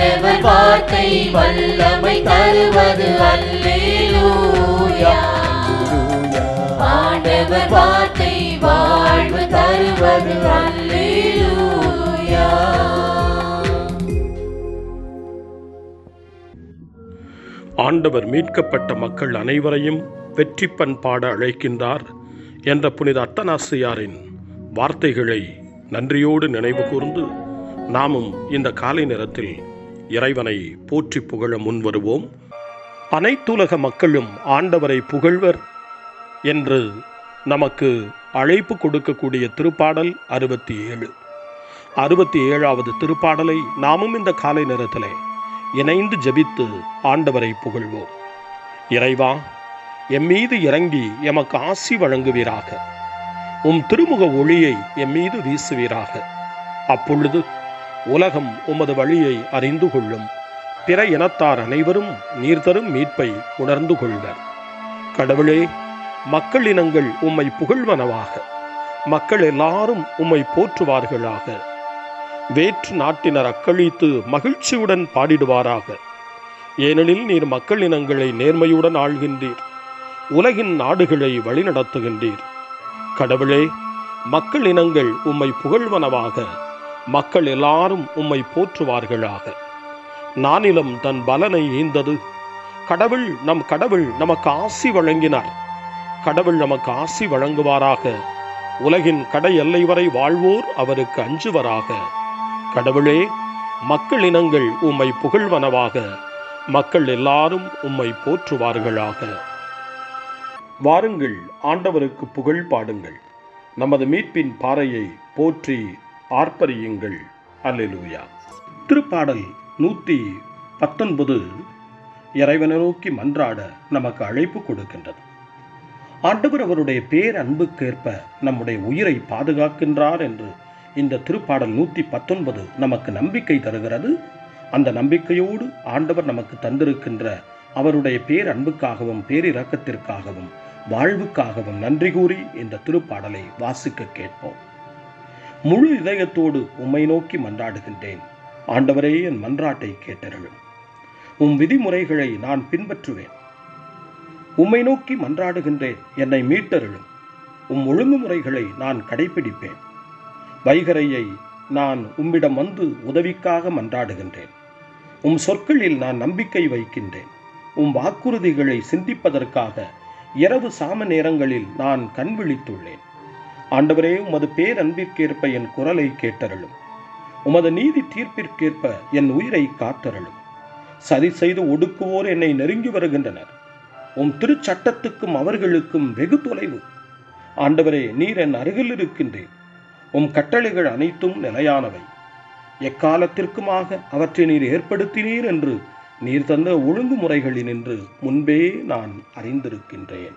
ஆண்டவர் வார்த்தை வல்லமை தருவது. அல்லேலூயா. ஆண்டவர் வார்த்தை வாழ்வு தருவது. அல்லேலூயா. ஆண்டவர் மீட்கப்பட்ட மக்கள் அனைவரையும் வெற்றி பண்பாட அழைக்கின்றார் என்ற புனித அத்தனாசியாரின் வார்த்தைகளை நன்றியோடு நினைவு கூர்ந்து நாமும் இந்த காலை நேரத்தில் இறைவனை போற்றி புகழ முன்வருவோம் அனைத்துலக மக்களும் ஆண்டவரை புகழ்வர் என்று நமக்கு அழைப்பு கொடுக்கக்கூடிய திருப்பாடல் அறுபத்தி ஏழு அறுபத்தி ஏழாவது திருப்பாடலை நாமும் இந்த காலை நேரத்திலே இணைந்து ஜபித்து ஆண்டவரை புகழ்வோம். இறைவா எம் மீது இறங்கி எமக்கு ஆசி வழங்குவீராக. உம் திருமுக ஒளியை எம் மீது வீசுவீராக. அப்பொழுது உலகம் உமது வழியை அறிந்து கொள்ளும். பிற இனத்தார் அனைவரும் நீர் தரும் மீட்பை உணர்ந்து கொள்வர். கடவுளே மக்கள் இனங்கள் உம்மை புகழ்வனவாக. மக்கள் எல்லாரும் உம்மை போற்றுவார்களாக. வேற்று நாட்டினர் அக்களித்து மகிழ்ச்சியுடன் பாடிடுவாராக. ஏனெனில் நீர் மக்கள் இனங்களை நேர்மையுடன் ஆள்கின்றீர். உலகின் நாடுகளை வழிநடத்துகின்றீர். கடவுளே மக்கள் இனங்கள் உம்மை புகழ்வனவாக. மக்கள் எல்லாரும் உம்மை போற்றுவார்களாக. நானிலம் தன் பலனை ஈந்தது. கடவுள் நம் கடவுள் நமக்கு ஆசி வழங்கினார். கடவுள் நமக்கு ஆசி வழங்குவாராக. உலகின் கடை எல்லை வரை வாழ்வோர் அவருக்கு அஞ்சுவராக. கடவுளே மக்கள் இனங்கள் உம்மை புகழ்வனவாக. மக்கள் எல்லாரும் உம்மை போற்றுவார்களாக. வாருங்கள் ஆண்டவருக்கு புகழ் பாடுங்கள். நமது மீட்பின் பாறையை போற்றி ஆர்ப்பரியுங்கள். அல்லேலூயா. திருப்பாடல் நூற்றி பத்தொன்பது இறைவனை நோக்கி மன்றாட நமக்கு அழைப்பு கொடுக்கின்றது. ஆண்டவர் அவருடைய பேரன்புக்கேற்ப நம்முடைய உயிரை பாதுகாக்கின்றார் என்று இந்த திருப்பாடல் நூற்றி பத்தொன்பது நமக்கு நம்பிக்கை தருகிறது. அந்த நம்பிக்கையோடு ஆண்டவர் நமக்கு தந்திருக்கின்ற அவருடைய பேரன்புக்காகவும் பேரிரக்கத்திற்காகவும் வாழ்வுக்காகவும் நன்றி கூறி இந்த திருப்பாடலை வாசிக்க கேட்போம். முழு இதயத்தோடு உம்மை நோக்கி மன்றாடுகின்றேன். ஆண்டவரே என் மன்றாட்டை கேட்டருளும். உம் விதிமுறைகளை நான் பின்பற்றுவேன். உம்மை நோக்கி மன்றாடுகின்றேன் என்னை மீட்டருளும். உம் ஒழுங்குமுறைகளை நான் கடைபிடிப்பேன். வைகரையை நான் உம்மிடம் வந்து உதவிக்காக மன்றாடுகின்றேன். உம் சொற்களில் நான் நம்பிக்கை வைக்கின்றேன். உம் வாக்குறுதிகளை சிந்திப்பதற்காக இரவு சாம நேரங்களில் நான் கண் விழித்துள்ளேன். ஆண்டவரே உமது பேரன்பிற்கேற்ப என் குரலை கேட்டருளும். உமது நீதி தீர்ப்பிற்கேற்ப என் உயிரை காத்தருளும். சதி செய்து ஒடுக்குவோர் என்னை நெருங்கி வருகின்றனர். உம் திருச்சட்டத்துக்கும் அவர்களுக்கும் வெகு தொலைவு. ஆண்டவரே நீர் என் அருகில் இருக்கின்றேன் உம் கட்டளைகள் அனைத்தும் நிலையானவை. எக்காலத்திற்குமாக அவற்றை நீர் ஏற்படுத்தினீர் என்று நீர் தந்த ஒழுங்குமுறைகளினின்று முன்பே நான் அறிந்திருக்கின்றேன்.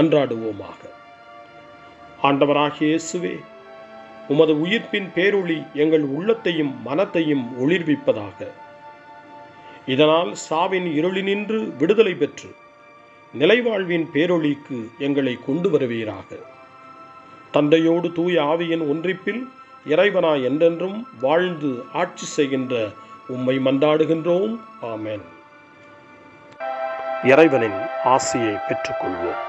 மன்றாடுவோமாக. ஆண்டவராகிய இயேசுவே உமது உயிர்ப்பின் பேரொளி எங்கள் உள்ளத்தையும் மனத்தையும் ஒளிர்விப்பதாக. இதனால் சாவின் இருளினின்று விடுதலை பெற்று நிலைவாழ்வின் பேரொளிக்கு எங்களை கொண்டு வருவீராக. தந்தையோடு தூய ஆவியின் ஒன்றிப்பில் இறைவனா என்றென்றும் வாழ்ந்து ஆட்சி செய்கின்ற உம்மை மன்றாடுகின்றோம். ஆமேன். இறைவனின் ஆசையை பெற்றுக்கொள்வோம்.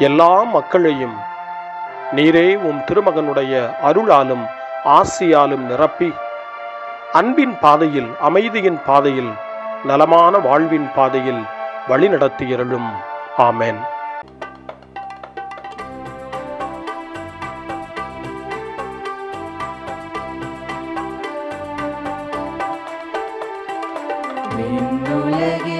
எல்லா மக்களையும் நீரே உம் திருமகனுடைய அருளாலும் ஆசியாலும் நிரப்பி அன்பின் பாதையில் அமைதியின் பாதையில் நலமான வாழ்வின் பாதையில் வழிநடத்தியருளும் ஆமென். உலகில்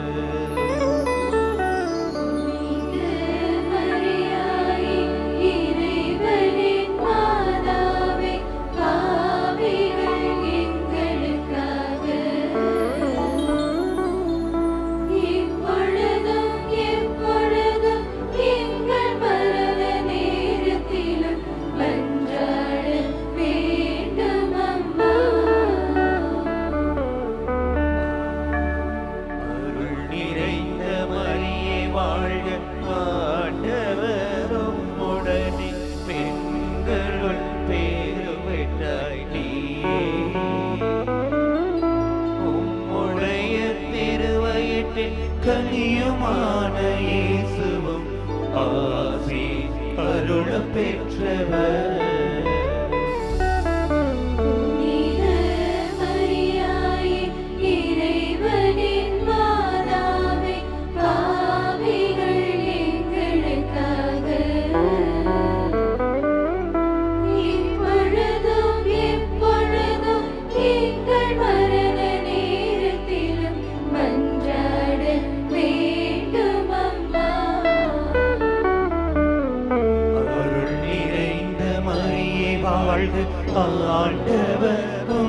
அருள Amen.